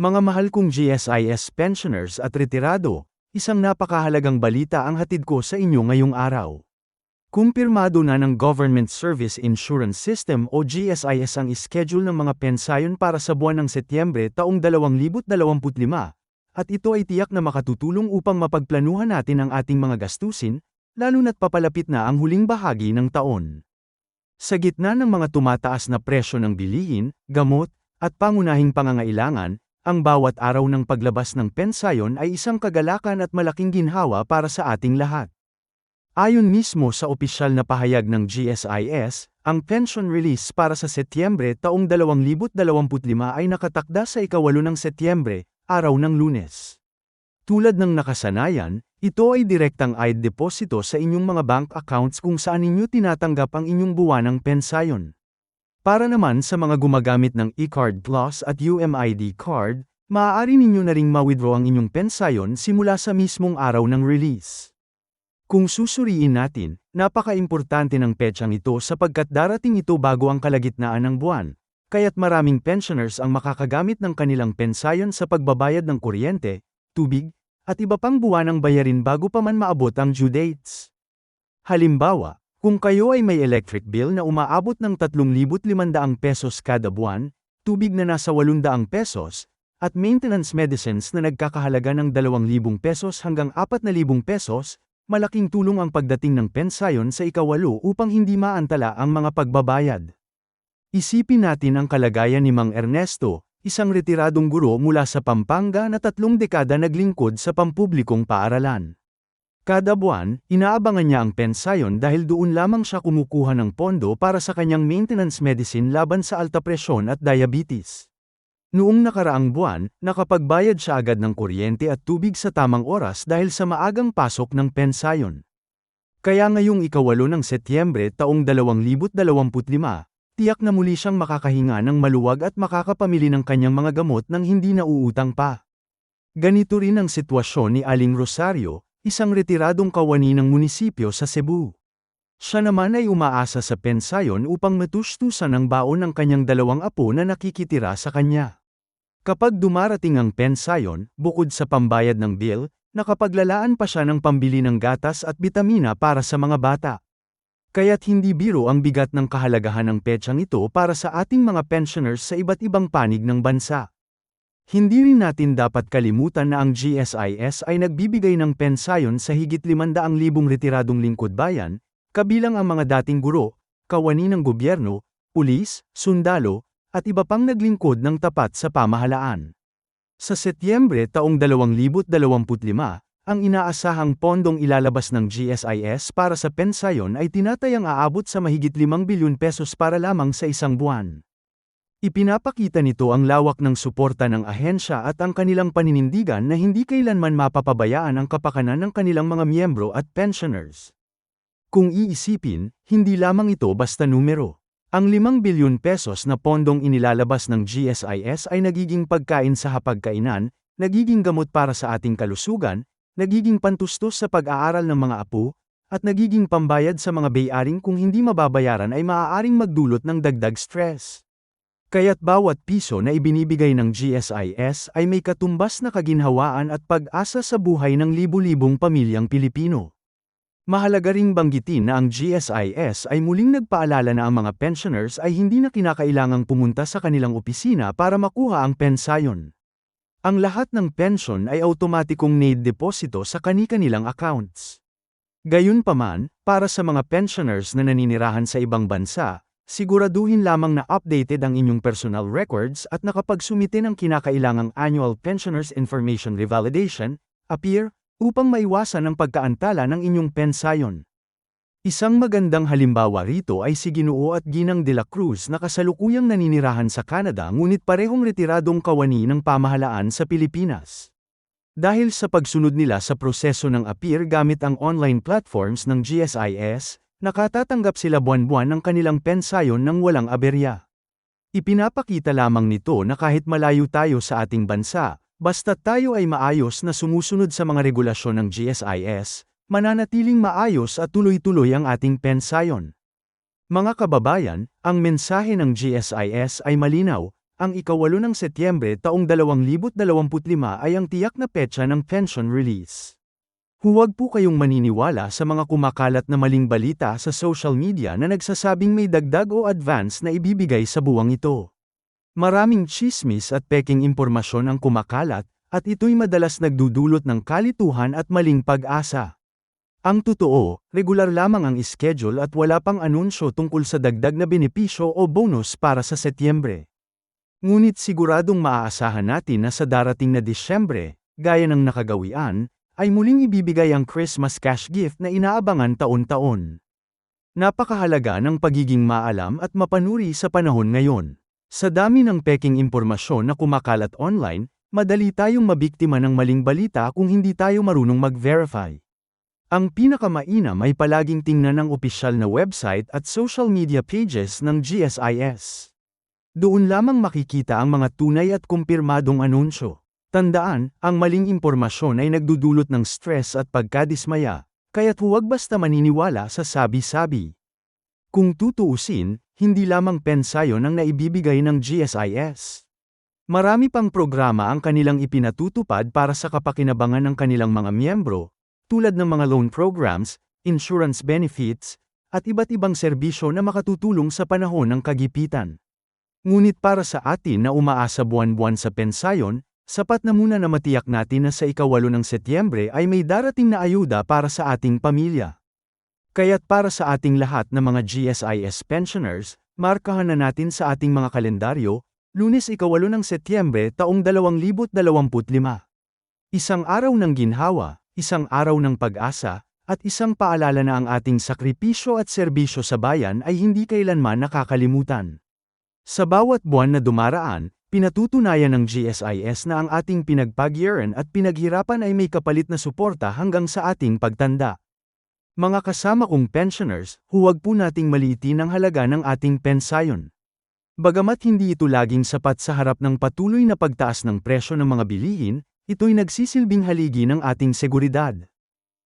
Mga mahal kong GSIS pensioners at retirado, isang napakahalagang balita ang hatid ko sa inyo ngayong araw. Kumpirmado na ng Government Service Insurance System o GSIS ang schedule ng mga pensayon para sa buwan ng Setyembre taong 2025, at ito ay tiyak na makatutulong upang mapagplanuhan natin ang ating mga gastusin, lalo na't papalapit na ang huling bahagi ng taon. Sa gitna ng mga tumataas na presyo ng bilihin, gamot, at pangunahing pangangailangan, ang bawat araw ng paglabas ng pensayon ay isang kagalakan at malaking ginhawa para sa ating lahat. Ayon mismo sa opisyal na pahayag ng GSIS, ang pension release para sa Setyembre taong 2025 ay nakatakda sa ikawalo ng Setyembre, araw ng lunes. Tulad ng nakasanayan, ito ay direktang ID deposito sa inyong mga bank accounts kung saan ninyo tinatanggap ang inyong buwanang pensayon. Para naman sa mga gumagamit ng eCard Plus at UMID card, maaari ninyo na ring ma-withdraw ang inyong pensayon simula sa mismong araw ng release. Kung susuriin natin, napaka-importante ng petsang ito sapagkat darating ito bago ang kalagitnaan ng buwan, kaya't maraming pensioners ang makakagamit ng kanilang pensayon sa pagbabayad ng kuryente, tubig, at iba pang buwanang bayarin bago pa man maabot ang due dates. Halimbawa, kung kayo ay may electric bill na umaabot ng 3,500 pesos kada buwan, tubig na nasa 800 pesos, at maintenance medicines na nagkakahalaga ng 2,000 pesos hanggang 4,000 pesos, malaking tulong ang pagdating ng pensayon sa ikawalo upang hindi maantala ang mga pagbabayad. Isipin natin ang kalagayan ni Mang Ernesto, isang retiradong guro mula sa Pampanga na tatlong dekada naglingkod sa pampublikong paaralan. Kada buwan, inaabangan niya ang pensayon dahil doon lamang siya kumukuha ng pondo para sa kanyang maintenance medicine laban sa alta presyon at diabetes. Noong nakaraang buwan, nakapagbayad siya agad ng kuryente at tubig sa tamang oras dahil sa maagang pasok ng pensayon. Kaya ngayong ikawalo ng Setyembre taong 2025, tiyak na muli siyang makakahinga ng maluwag at makakapamili ng kanyang mga gamot nang hindi nauutang pa. Ganito rin ang sitwasyon ni Aling Rosario, isang retiradong kawani ng munisipyo sa Cebu. Siya naman ay umaasa sa pensayon upang matustusan ang baon ng kanyang dalawang apo na nakikitira sa kanya. Kapag dumarating ang pensayon, bukod sa pambayad ng bill, nakapaglalaan pa siya ng pambili ng gatas at bitamina para sa mga bata. Kaya't hindi biro ang bigat ng kahalagahan ng petsang ito para sa ating mga pensioners sa iba't ibang panig ng bansa. Hindi rin natin dapat kalimutan na ang GSIS ay nagbibigay ng pensayon sa higit 500,000 retiradong lingkod bayan, kabilang ang mga dating guro, kawani ng gobyerno, pulis, sundalo, at iba pang naglingkod ng tapat sa pamahalaan. Sa Setyembre taong 2025, ang inaasahang pondong ilalabas ng GSIS para sa pensayon ay tinatayang aabot sa mahigit 5 bilyon pesos para lamang sa isang buwan. Ipinapakita nito ang lawak ng suporta ng ahensya at ang kanilang paninindigan na hindi kailanman mapapabayaan ang kapakanan ng kanilang mga miyembro at pensioners. Kung iisipin, hindi lamang ito basta numero. Ang 5 bilyon pesos na pondong inilalabas ng GSIS ay nagiging pagkain sa hapagkainan, nagiging gamot para sa ating kalusugan, nagiging pantustos sa pag-aaral ng mga apo, at nagiging pambayad sa mga bayaring kung hindi mababayaran ay maaaring magdulot ng dagdag stress. Kaya't bawat piso na ibinibigay ng GSIS ay may katumbas na kaginhawaan at pag-asa sa buhay ng libu-libong pamilyang Pilipino. Mahalaga ring banggitin na ang GSIS ay muling nagpaalala na ang mga pensioners ay hindi na kinakailangang pumunta sa kanilang opisina para makuha ang pensayon. Ang lahat ng pension ay automatikong need deposito sa kani-kanilang accounts. Gayunpaman, para sa mga pensioners na naninirahan sa ibang bansa, Siguraduhin lamang na updated ang inyong personal records at nakapagsumite ng kinakailangang Annual Pensioners Information Revalidation, APIR, upang maiwasan ang pagkaantala ng inyong pensayon. Isang magandang halimbawa rito ay si Ginoo at Ginang de la Cruz na kasalukuyang naninirahan sa Canada ngunit parehong retiradong kawani ng pamahalaan sa Pilipinas. Dahil sa pagsunod nila sa proseso ng APIR gamit ang online platforms ng GSIS, Nakatatanggap sila buwan-buwan ng kanilang pensayon ng walang aberya. Ipinapakita lamang nito na kahit malayo tayo sa ating bansa, basta tayo ay maayos na sumusunod sa mga regulasyon ng GSIS, mananatiling maayos at tuloy-tuloy ang ating pensayon. Mga kababayan, ang mensahe ng GSIS ay malinaw, ang ikawalo ng Setyembre taong 2025 ay ang tiyak na petsa ng pension release. Huwag po kayong maniniwala sa mga kumakalat na maling balita sa social media na nagsasabing may dagdag o advance na ibibigay sa buwang ito. Maraming chismis at peking impormasyon ang kumakalat, at ito'y madalas nagdudulot ng kalituhan at maling pag-asa. Ang totoo, regular lamang ang schedule at wala pang anunsyo tungkol sa dagdag na benepisyo o bonus para sa Setyembre. Ngunit siguradong maaasahan natin na sa darating na Disyembre, gaya ng nakagawian, ay muling ibibigay ang Christmas cash gift na inaabangan taon-taon. Napakahalaga ng pagiging maalam at mapanuri sa panahon ngayon. Sa dami ng peking impormasyon na kumakalat online, madali tayong mabiktima ng maling balita kung hindi tayo marunong mag-verify. Ang pinakamainam ay palaging tingnan ang opisyal na website at social media pages ng GSIS. Doon lamang makikita ang mga tunay at kumpirmadong anunsyo. Tandaan, ang maling impormasyon ay nagdudulot ng stress at pagkadismaya, kaya't huwag basta maniniwala sa sabi-sabi. Kung tutuusin, hindi lamang pensayon ang naibibigay ng GSIS. Marami pang programa ang kanilang ipinatutupad para sa kapakinabangan ng kanilang mga miyembro, tulad ng mga loan programs, insurance benefits, at iba't ibang serbisyo na makatutulong sa panahon ng kagipitan. Ngunit para sa atin na umaasa buwan-buwan sa pensayon, sapat na muna na matiyak natin na sa ikawalo ng Setyembre ay may darating na ayuda para sa ating pamilya. Kaya't para sa ating lahat na mga GSIS pensioners, markahan na natin sa ating mga kalendaryo, lunes ikawalo ng Setyembre taong 2025. Isang araw ng ginhawa, isang araw ng pag-asa, at isang paalala na ang ating sakripisyo at serbisyo sa bayan ay hindi kailanman nakakalimutan. Sa bawat buwan na dumaraan, pinatutunayan ng GSIS na ang ating pinagpagyeran at pinaghirapan ay may kapalit na suporta hanggang sa ating pagtanda. Mga kasama kong pensioners, huwag po nating maliitin ang halaga ng ating pensayon. Bagamat hindi ito laging sapat sa harap ng patuloy na pagtaas ng presyo ng mga bilihin, ito'y nagsisilbing haligi ng ating seguridad.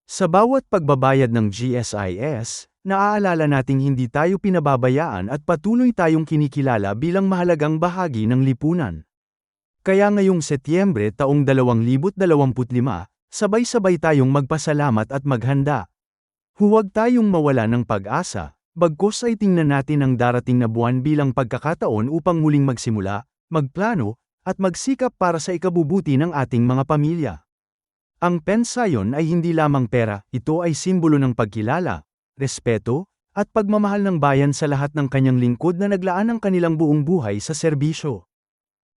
Sa bawat pagbabayad ng GSIS, naaalala nating hindi tayo pinababayaan at patuloy tayong kinikilala bilang mahalagang bahagi ng lipunan. Kaya ngayong Setyembre taong 2025, sabay-sabay tayong magpasalamat at maghanda. Huwag tayong mawala ng pag-asa, bagkos ay tingnan natin ang darating na buwan bilang pagkakataon upang muling magsimula, magplano, at magsikap para sa ikabubuti ng ating mga pamilya. Ang pensayon ay hindi lamang pera, ito ay simbolo ng pagkilala, respeto, at pagmamahal ng bayan sa lahat ng kanyang lingkod na naglaan ng kanilang buong buhay sa serbisyo.